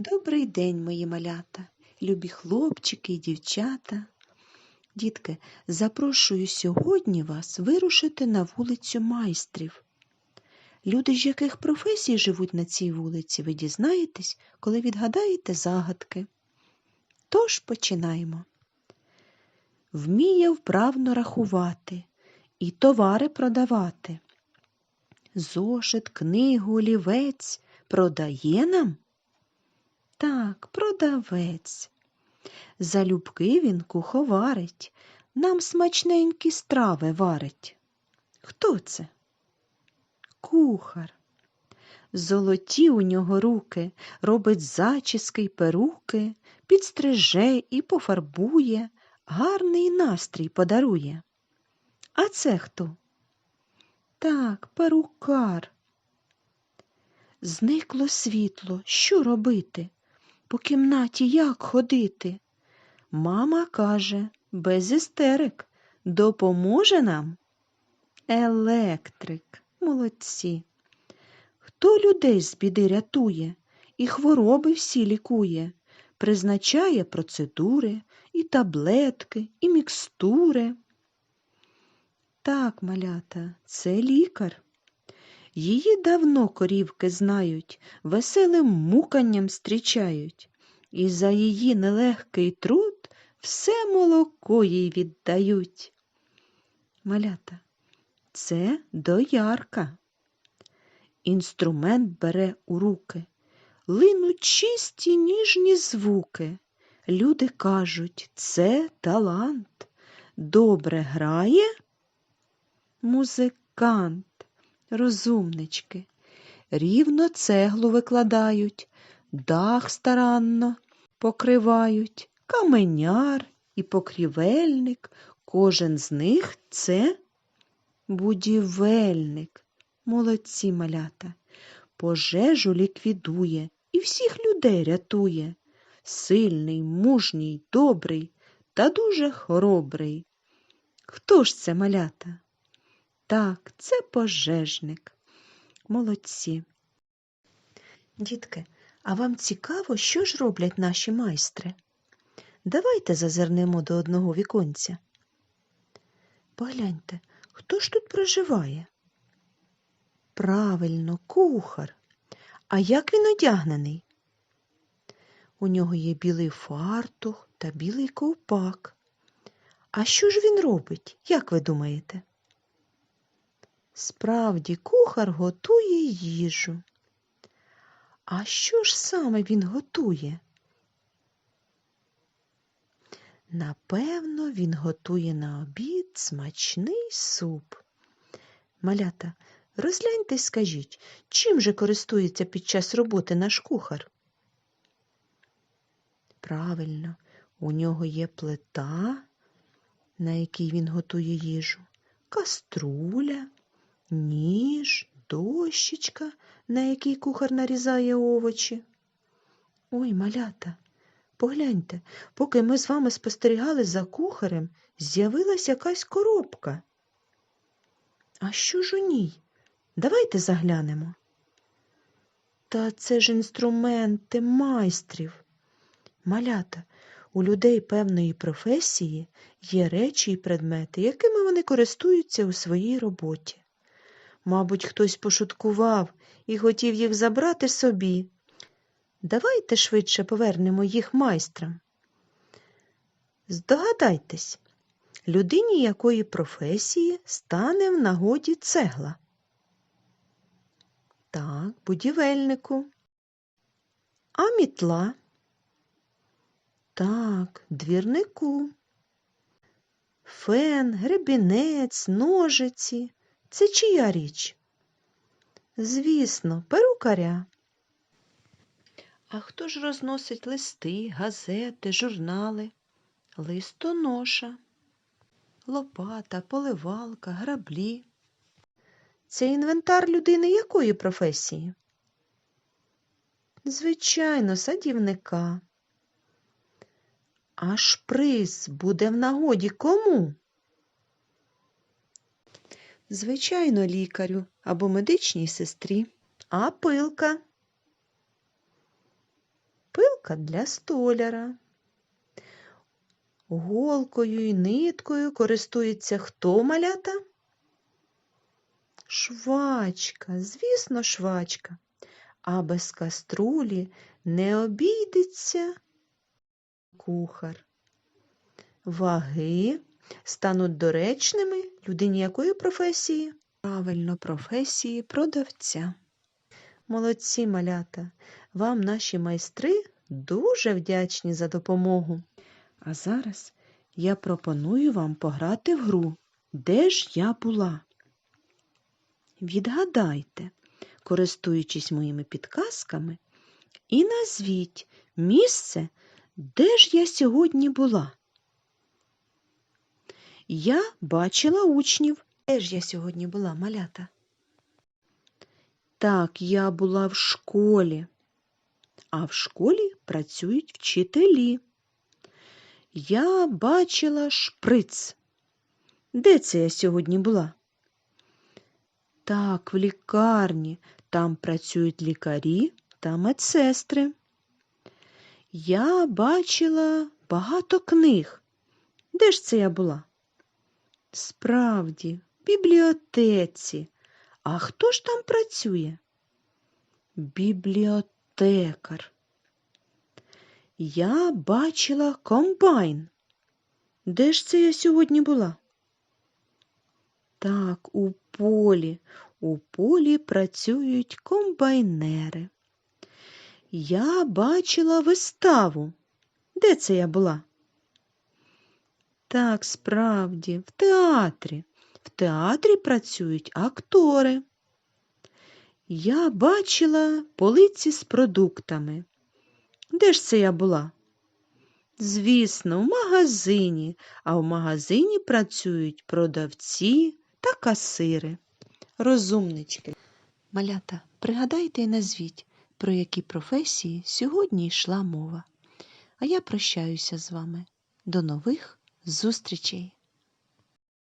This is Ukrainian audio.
Добрий день, мої малята, любі хлопчики і дівчата. Дітки, запрошую сьогодні вас вирушити на вулицю майстрів. Люди, з яких професій живуть на цій вулиці, ви дізнаєтесь, коли відгадаєте загадки. Тож починаємо. Вміє вправно рахувати і товари продавати. Зошит, книгу, олівець продає нам? Так, продавець. Залюбки він куховарить, нам смачненькі страви варить. Хто це? Кухар. Золоті у нього руки, робить зачіски й перуки, підстриже і пофарбує, гарний настрій подарує. А це хто? Так, перукар. Зникло світло, що робити? По кімнаті як ходити? Мама каже, без істерик, допоможе нам? Електрик, молодці. Хто людей з біди рятує і хвороби всі лікує, призначає процедури, і таблетки, і мікстури. Так, малята, це лікар. Її давно корівки знають, веселим муканням зустрічають, і за її нелегкий труд все молоко їй віддають. Малята, це доярка. Інструмент бере у руки, линуть чисті ніжні звуки. Люди кажуть, це талант. Добре грає музикант розумнички. Рівно цеглу викладають, дах старанно покривають, каменяр і покрівельник. Кожен з них це будівельник. Молодці малята. Пожежу ліквідує і всіх людей рятує. Сильний, мужній, добрий та дуже хоробрий. Хто ж це малята? Так, це пожежник. Молодці. Дітки, а вам цікаво, що ж роблять наші майстри? Давайте зазирнемо до одного віконця. Погляньте, хто ж тут проживає? Правильно, кухар. А як він одягнений? У нього є білий фартух та білий ковпак. А що ж він робить, як ви думаєте? Справді, кухар готує їжу. А що ж саме він готує? Напевно, він готує на обід смачний суп. Малята, розгляньте скажіть, чим же користується під час роботи наш кухар? Правильно, у нього є плита, на якій він готує їжу, каструля, ніж, дощечка, на якій кухар нарізає овочі. Ой, малята, погляньте, поки ми з вами спостерігали за кухарем, з'явилась якась коробка. А що ж у ній? Давайте заглянемо. Та це ж інструменти майстрів. Малята, у людей певної професії є речі і предмети, якими вони користуються у своїй роботі. Мабуть, хтось пошуткував і хотів їх забрати собі. Давайте швидше повернемо їх майстрам. Здогадайтесь, людині якої професії стане в нагоді цегла? Так, будівельнику. А мітла? Так, двірнику. Фен, гребінець, ножиці. Це чия річ? Звісно, перукаря. А хто ж розносить листи, газети, журнали? Листоноша, лопата, поливалка, граблі. Це інвентар людини якої професії? Звичайно, садівника. А шприц буде в нагоді кому? Звичайно, лікарю або медичній сестрі. А пилка? палка для столяра. Голкою і ниткою користується хто малята? Швачка, звісно, швачка. А без каструлі не обійдеться кухар. Ваги стануть доречними людині якої професії? Правильно, професії продавця. Молодці малята, вам наші майстри дуже вдячні за допомогу. А зараз я пропоную вам пограти в гру Де ж я була? Відгадайте, користуючись моїми підказками, і назвіть місце, де ж я сьогодні була. Я бачила учнів. Де ж я сьогодні була, малята? Так, я була в школі, а в школі працюють вчителі. Я бачила шприц. Де це я сьогодні була? Так, в лікарні. Там працюють лікарі та медсестри. Я бачила багато книг. Де ж це я була? Справді, в бібліотеці. А хто ж там працює? Бібліотекар. Я бачила комбайн. Де ж це я сьогодні була? Так, у полі. У полі працюють комбайнери. Я бачила виставу. Де це я була? Так, справді, в театрі. В театрі працюють актори. Я бачила полиці з продуктами. Де ж це я була? Звісно, в магазині, а в магазині працюють продавці та касири. Розумнички. Малята, пригадайте і назвіть, про які професії сьогодні йшла мова. А я прощаюся з вами. До нових зустрічей!